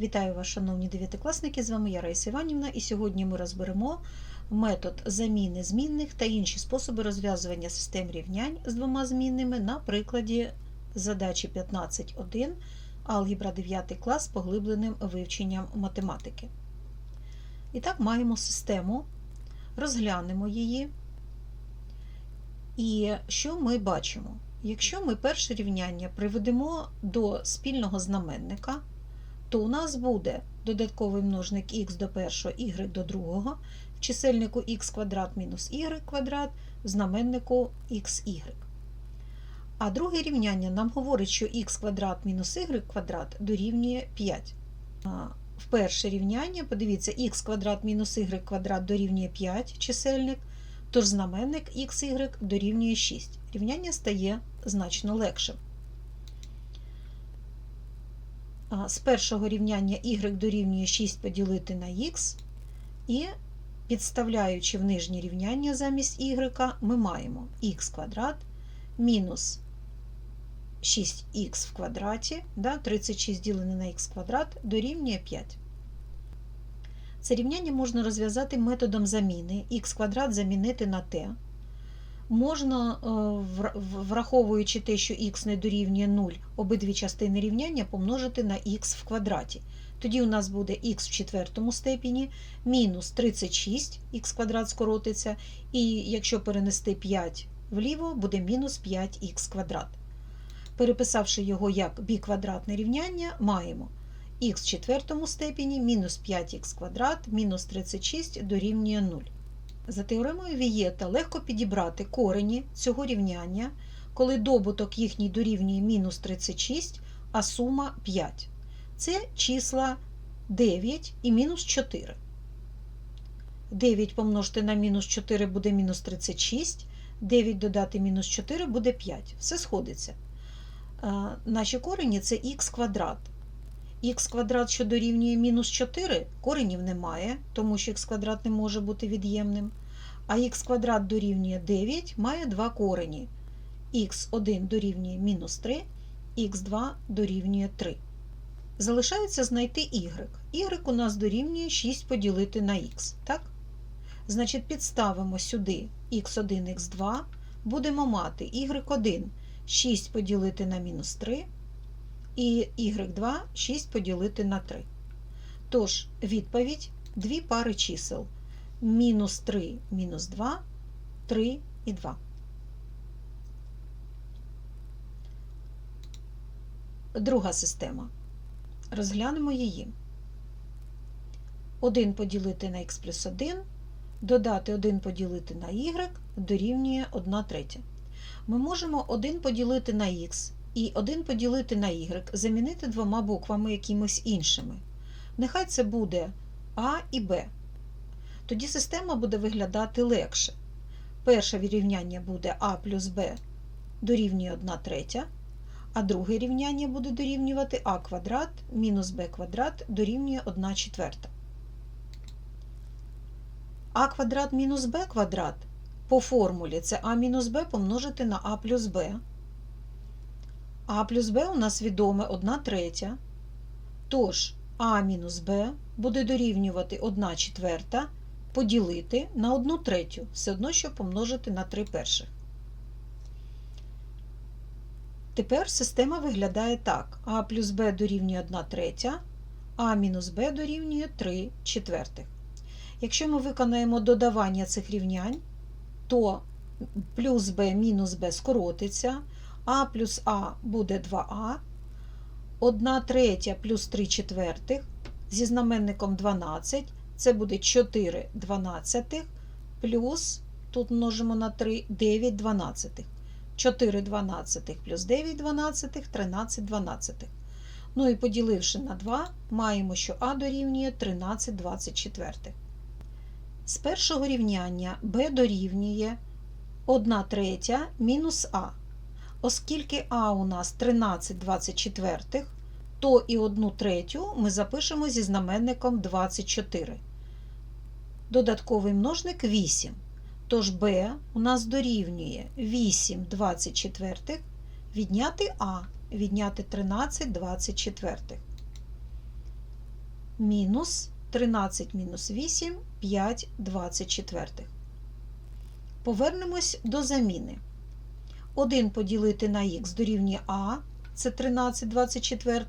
Вітаю вас, шановні дев'ятикласники! З вами я Раїса Іванівна, і сьогодні ми розберемо метод заміни змінних та інші способи розв'язування систем рівнянь з двома змінними на прикладі задачі 15.1 алгебра 9 клас з поглибленим вивченням математики. І так, маємо систему, розглянемо її. І що ми бачимо? Якщо ми перше рівняння приведемо до спільного знаменника, то у нас буде додатковий множник х до першого, y до другого, в чисельнику х квадрат мінус y квадрат, в знаменнику xy. А друге рівняння нам говорить, що х квадрат мінус y квадрат дорівнює 5. В перше рівняння, подивіться, х квадрат мінус y квадрат дорівнює 5 чисельник, тож знаменник xy дорівнює 6. Рівняння стає значно легшим. З першого рівняння y дорівнює 6 поділити на х, і підставляючи в нижнє рівняння замість y, ми маємо х квадрат мінус 6х в квадраті, да, 36 ділене на х квадрат дорівнює 5. Це рівняння можна розв'язати методом заміни х квадрат замінити на t. Можна, враховуючи те, що х не дорівнює 0, обидві частини рівняння помножити на х в квадраті. Тоді у нас буде х в четвертому степені мінус 36, х квадрат скоротиться, і якщо перенести 5 вліво, буде мінус 5х квадрат. Переписавши його як біквадратне рівняння, маємо х в четвертому степені мінус 5х квадрат мінус 36 дорівнює 0. За теоремою Вієта легко підібрати корені цього рівняння, коли добуток їхній дорівнює мінус 36, а сума 5. Це числа 9 і мінус 4. 9 помножити на мінус 4 буде мінус 36, 9 додати мінус 4 буде 5. Все сходиться. Наші корені це х квадрат. Х квадрат, що дорівнює мінус 4, коренів немає, тому що х квадрат не може бути від'ємним. А х квадрат дорівнює 9 має два корені. х1 дорівнює мінус 3, х2 дорівнює 3. Залишається знайти y. y у нас дорівнює 6 поділити на х. так? Значить, підставимо сюди х1, х2, будемо мати y1 6 поділити на мінус 3 і y2 6 поділити на 3. Тож, відповідь дві пари чисел. Мінус 3, мінус 2, 3 і 2. Друга система. Розглянемо її. 1 поділити на х плюс 1, додати 1 поділити на y дорівнює 1 третя. Ми можемо 1 поділити на х і 1 поділити на y замінити двома буквами якимось іншими. Нехай це буде А і Б. Тоді система буде виглядати легше. Перше рівняння буде А плюс Б дорівнює 1 третя, а друге рівняння буде дорівнювати А квадрат мінус Б квадрат дорівнює 1 четверта. А квадрат мінус Б квадрат по формулі це А мінус Б помножити на А плюс Б. А плюс Б у нас відоме 1 третя. Тож А мінус Б буде дорівнювати 1 четверта поділити на 1 третю, все одно, що помножити на 3 перших. Тепер система виглядає так: А плюс Б дорівнює 1 третя, А мінус Б дорівнює 3 четвертих. Якщо ми виконаємо додавання цих рівнянь, то плюс b мінус b скоротиться, а плюс а буде 2а, 1 третя плюс 3 четвертих зі знаменником 12, це буде 4 дванадцятих, плюс, тут множимо на 3, 9 дванадцятих. 4 дванадцятих плюс 9 дванадцятих, 13 дванадцятих. Ну і поділивши на 2, маємо, що а дорівнює 13 24. З першого рівняння b дорівнює 1 третя мінус а. Оскільки а у нас 13 24, то і 1 третю ми запишемо зі знаменником 24. Додатковий множник 8. Тож b у нас дорівнює 8 24, відняти а, відняти 13 24. мінус 13 мінус 8 5 24. Повернемось до заміни. 1 поділити на х дорівнює а, це 13 24.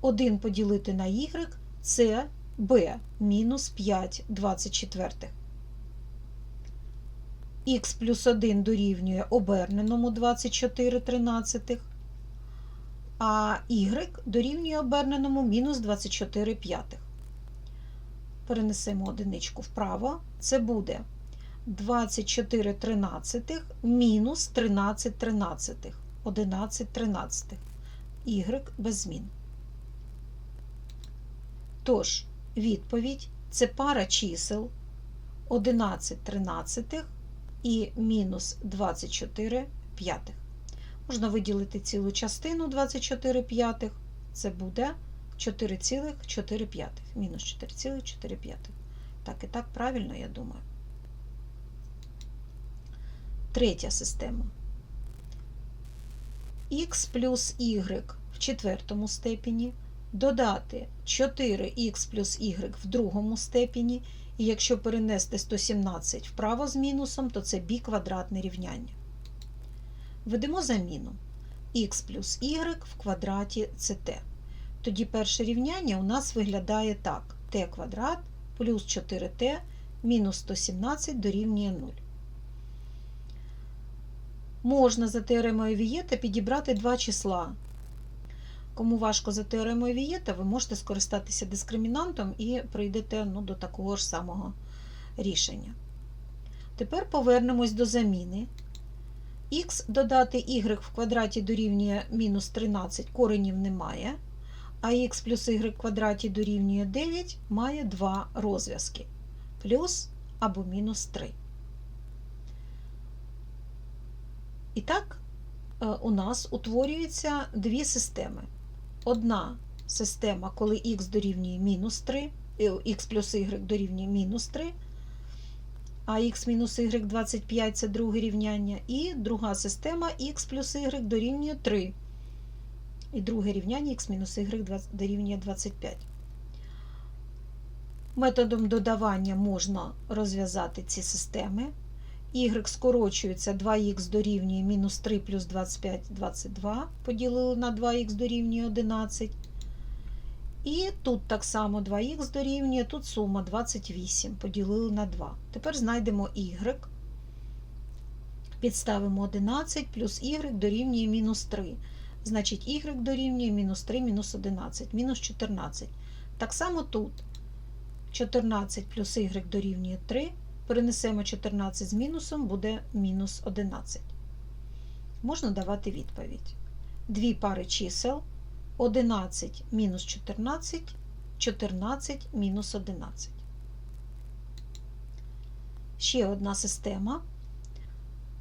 1 поділити на y це b мінус 5 24. х плюс 1 дорівнює оберненому 24 13, а y дорівнює оберненому мінус 24 п'ятих. Перенесемо одиничку вправо. Це буде 24 тринадцятих мінус 13 тринадцятих, 11 тринадцятих. Y без змін. Тож, відповідь це пара чисел 11 тринадцятих і мінус 24 п'ятих. Можна виділити цілу частину 24 п'ятих. Це буде 4,4 п'ятих. Мінус 4,4 п'ятих. Так і так правильно, я думаю. Третя система. х плюс y в четвертому степені додати 4х плюс y в другому степені, і якщо перенести 117 вправо з мінусом, то це бі квадратне рівняння. Ведемо заміну х плюс y в квадраті це t. Тоді перше рівняння у нас виглядає так: t квадрат плюс 4t мінус 117 дорівнює 0. Можна за теоремою Вієта підібрати два числа. Кому важко за теоремою Вієта, ви можете скористатися дискримінантом і прийдете ну, до такого ж самого рішення. Тепер повернемось до заміни. Х додати y в квадраті дорівнює мінус 13 коренів немає, а х плюс y в квадраті дорівнює 9 має два розв'язки плюс або мінус 3. І так, е, у нас утворюються дві системи. Одна система, коли х дорівнює мінус 3, х плюс y дорівнює мінус 3, а х мінус y 25 це друге рівняння. І друга система х плюс y дорівнює 3. І друге рівняння х мінус y дорівнює 25. Методом додавання можна розв'язати ці системи. Y скорочується 2х дорівнює мінус 3 плюс 25 22, поділили на 2х дорівнює 11. І тут так само 2х дорівнює, тут сума 28, поділили на 2. Тепер знайдемо y. Підставимо 11 плюс y дорівнює мінус 3. Значить, y дорівнює мінус 3 мінус 11, мінус 14. Так само тут 14 плюс y дорівнює 3. Перенесемо 14 з мінусом, буде мінус 11. Можна давати відповідь. Дві пари чисел 11 мінус 14, 14 мінус 11. Ще одна система.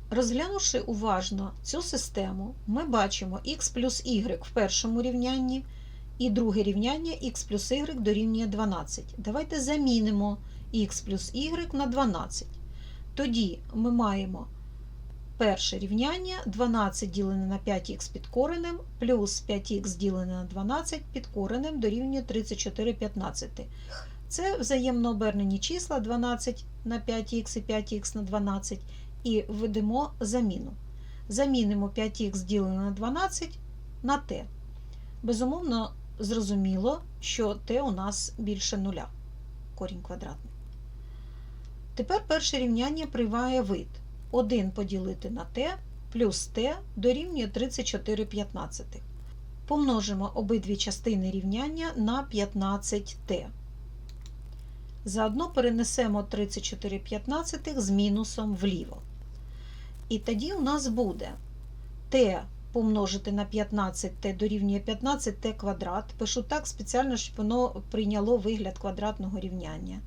Розглянувши уважно цю систему, ми бачимо х плюс y в першому рівнянні і друге рівняння х плюс y дорівнює 12. Давайте замінимо х плюс y на 12. Тоді ми маємо перше рівняння 12 ділене на 5х під коренем, плюс 5х ділене на 12 під коренем дорівнює 34 15. Це взаємно обернені числа 12 на 5х і 5х на 12. І введемо заміну. Замінимо 5х ділене на 12 на t. Безумовно, зрозуміло, що t у нас більше нуля, корінь квадратний. Тепер перше рівняння приймає вид. 1 поділити на t плюс t дорівнює 34 15. Помножимо обидві частини рівняння на 15t. Заодно перенесемо 34 15 з мінусом вліво. І тоді у нас буде t помножити на 15t дорівнює 15t квадрат. Пишу так спеціально, щоб воно прийняло вигляд квадратного рівняння.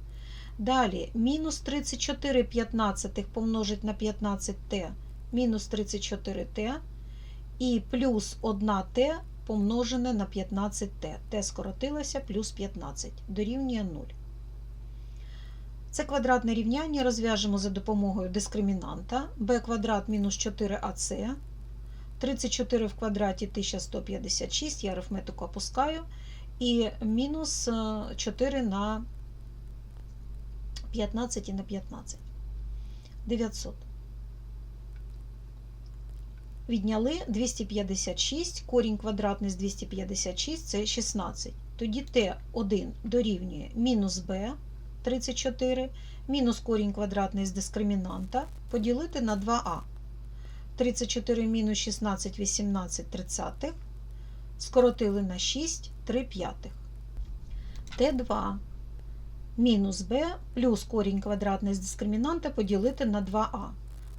Далі мінус 34 15 помножить на 15t мінус 34t і плюс 1t помножене на 15t. t скоротилося плюс 15 дорівнює 0. Це квадратне рівняння розв'яжемо за допомогою дискримінанта b квадрат мінус 4ac. 34 в квадраті 1156, я арифметику опускаю. і мінус е, 4 на 15 і на 15. 900. Відняли 256, корінь квадратний з 256 це 16. Тоді Т1 дорівнює мінус Б 34, мінус корінь квадратний з дискримінанта поділити на 2а. 34 мінус 16 18 тридцятих. Скоротили на 6 3 п'ятих. Т2 мінус b плюс корінь квадратний з дискримінанта поділити на 2а.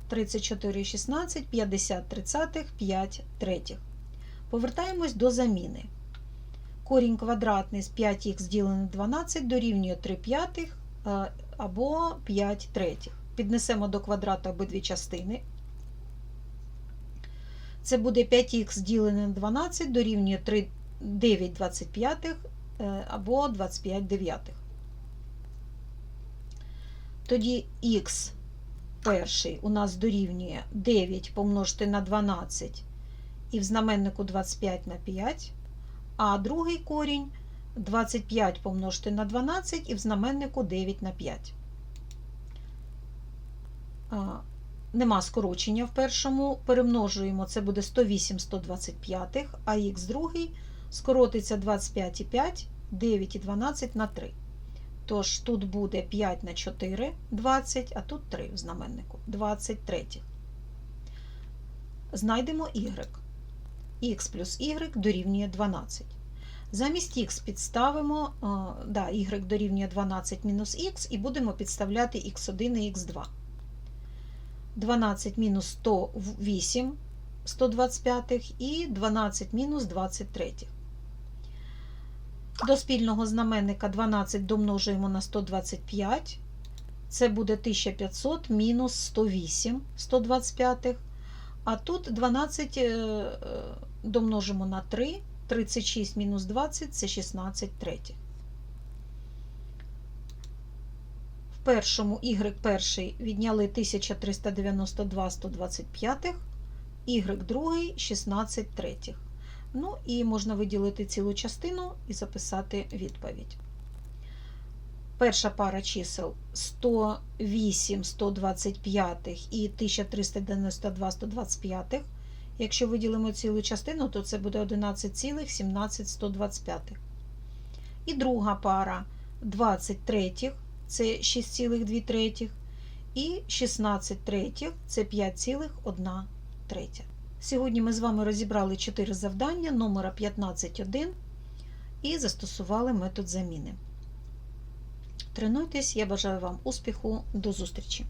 34 16, 50 тридцятих, 5 третіх. Повертаємось до заміни. Корінь квадратний з 5х ділене на 12 дорівнює 3 п'ятих е, або 5 третіх. Піднесемо до квадрата обидві частини. Це буде 5х ділене на 12 дорівнює 3, 9 25 е, або 25 дев'ятих. Тоді х перший у нас дорівнює 9 помножити на 12 і в знаменнику 25 на 5, а другий корінь 25 помножити на 12 і в знаменнику 9 на 5. Нема скорочення в першому, перемножуємо, це буде 108 125, а х другий скоротиться 25,5, 9 і 12 на 3. Тож тут буде 5 на 4 20, а тут 3 в знаменнику 23. Знайдемо y. х плюс y дорівнює 12. Замість х підставимо, да, y дорівнює 12 мінус х і будемо підставляти х1 і х2. 12 мінус 108 125 і 12 мінус 23. До спільного знаменника 12 домножуємо на 125. Це буде 1500 мінус 108 125. А тут 12 домножимо на 3, 36 мінус 20 це 16 третіх. В першому y перший відняли 1392 125, y другий 16 третіх. Ну і можна виділити цілу частину і записати відповідь. Перша пара чисел 108 125 і 1392 125. Якщо виділимо цілу частину, то це буде 11,17 125. І друга пара 23, це 6,2 третіх, і 16 третіх це 5,1 третя. Сьогодні ми з вами розібрали 4 завдання номера 15.1 і застосували метод заміни. Тренуйтесь, я бажаю вам успіху, до зустрічі!